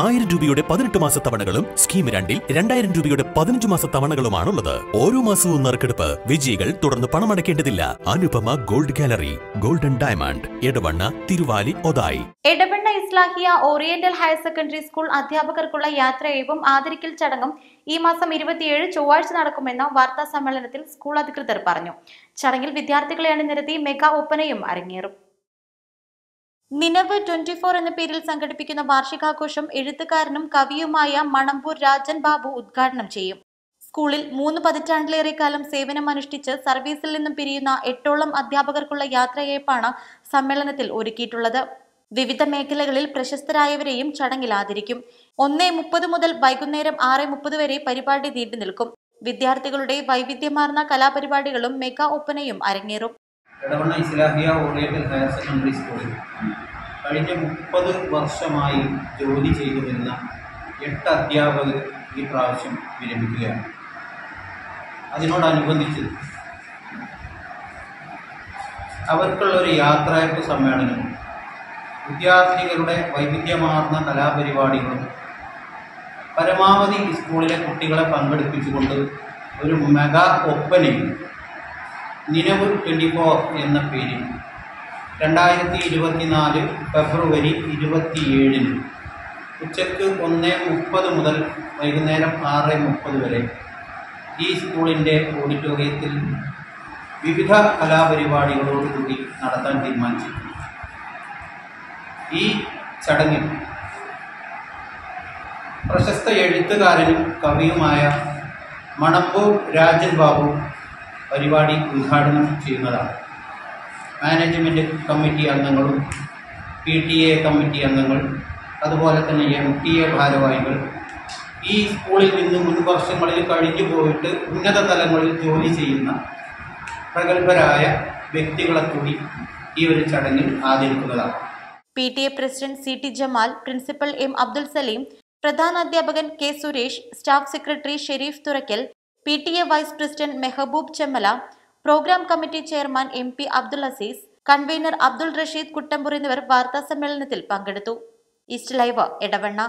ആയിരം രൂപയുടെ പതിനെട്ട് മാസ തവണകളും സ്കീം രണ്ടിൽ രണ്ടായിരം രൂപയുടെ പതിനഞ്ച് മാസ തവണകളുമാണുള്ളത്. ഓരോ മാസവും നറുക്കെടുപ്പ് വിജയികൾ തുടർന്ന് പണമടയ്ക്കേണ്ടതില്ല. Anupama gold gallery golden diamond Edavanna Thiruvali Othayi. Edavanna Islahiya oriental higher secondary school അധ്യാപകർക്കുള്ള യാത്രയയവും ആദരിക്കൽ ചടങ്ങും ഈ മാസം ഇരുപത്തിയേഴ് ചൊവ്വാഴ്ച നടക്കുമെന്ന് വാർത്താ സമ്മേളനത്തിൽ സ്കൂൾ അധികൃതർ പറഞ്ഞു. ചടങ്ങിൽ വിദ്യാർത്ഥികളെ അണിനിരത്തി മെഗാ ഒപ്പനയും അരങ്ങേറും. നിലവ് ട്വന്റി ഫോർ എന്ന പേരിൽ സംഘടിപ്പിക്കുന്ന വാർഷികാഘോഷം എഴുത്തുകാരനും കവിയുമായ മണമ്പൂർ രാജൻ ബാബു ഉദ്ഘാടനം ചെയ്യും. സ്കൂളിൽ മൂന്ന് പതിറ്റാണ്ടിലേറെ കാലം സേവനമനുഷ്ഠിച്ച് സർവീസിൽ നിന്നും പിരിയുന്ന എട്ടോളം അധ്യാപകർക്കുള്ള യാത്രയയപ്പാണ് സമ്മേളനത്തിൽ ഒരുക്കിയിട്ടുള്ളത്. വിവിധ മേഖലകളിൽ പ്രശസ്തരായവരെയും ചടങ്ങിൽ ആദരിക്കും. ഒന്നേ മുപ്പത് മുതൽ വൈകുന്നേരം ആറ് മുപ്പത് വരെ പരിപാടി നീണ്ടു നിൽക്കും. വിദ്യാർത്ഥികളുടെ വൈവിധ്യമാർന്ന കലാപരിപാടികളും മെഗാ ഒപ്പനയും അരങ്ങേറും. ഇസ്ലാഹിയ ഓറിയന്റൽ ഹയർ സെക്കൻഡറി സ്കൂളിൽ. കഴിഞ്ഞ മുപ്പത് വർഷമായി ജോലി ചെയ്തു വരുന്ന എട്ട് അധ്യാപകർ ഈ പ്രാവശ്യം വിരമിക്കുകയാണ്. അതിനോടനുബന്ധിച്ച് അവർക്കുള്ളൊരു യാത്രയപ്പ് സമ്മേളനം വിദ്യാർത്ഥികളുടെ വൈവിധ്യമാർന്ന കലാപരിപാടികളും പരമാവധി സ്കൂളിലെ കുട്ടികളെ പങ്കെടുപ്പിച്ചുകൊണ്ട് ഒരു മെഗാ ഒപ്പനയും നിലവ് ട്വന്റി ഫോർ എന്ന പേരിൽ രണ്ടായിരത്തി ഇരുപത്തിനാല് ഫെബ്രുവരി ഇരുപത്തിയേഴിന്. ഉച്ചയ്ക്ക് ഒന്ന് മുപ്പത് മുതൽ വൈകുന്നേരം ആറ് മുപ്പത് വരെ. ഈ സ്കൂളിന്റെ ഓഡിറ്റോറിയത്തിൽ വിവിധ കലാപരിപാടികളോടുകൂടി നടത്താൻ തീരുമാനിച്ചു ഈ ചടങ്ങിൽ പ്രശസ്ത എഴുത്തുകാരനും കവിയുമായ മണമ്പൂർ രാജൻ ബാബു പരിപാടി ഉദ്ഘാടനം ചെയ്യുന്നതാണ്. മാനേജ്മെന്റ് കമ്മിറ്റി അംഗങ്ങളും പി ടി എ കമ്മിറ്റി അംഗങ്ങൾ അതുപോലെ തന്നെ എം ടി എ ഭാരവാഹികൾ. ഈ സ്കൂളിൽ നിന്ന് മുൻ വർഷങ്ങളിൽ കഴിഞ്ഞു പോയിട്ട് ഉന്നത തലങ്ങളിൽ ജോലി ചെയ്യുന്ന പ്രഗത്ഭരായ വ്യക്തികളെ കൂടി ഈ ഒരു ചടങ്ങിൽ ആദരിക്കുന്നതാണ്. P T A president C T Jamal principal M Abdul Salim പ്രധാനാധ്യാപകൻ K Suresh staff secretary Sharif Thurakkal P T A vice president Mehaboob Chemmala programme committee chairman M P Abdul Azeez convener Abdul Rasheed Kuttampoor എന്നിവർ വാർത്താ സമ്മേളനത്തിൽ പങ്കെടുത്തു. East live Edavanna.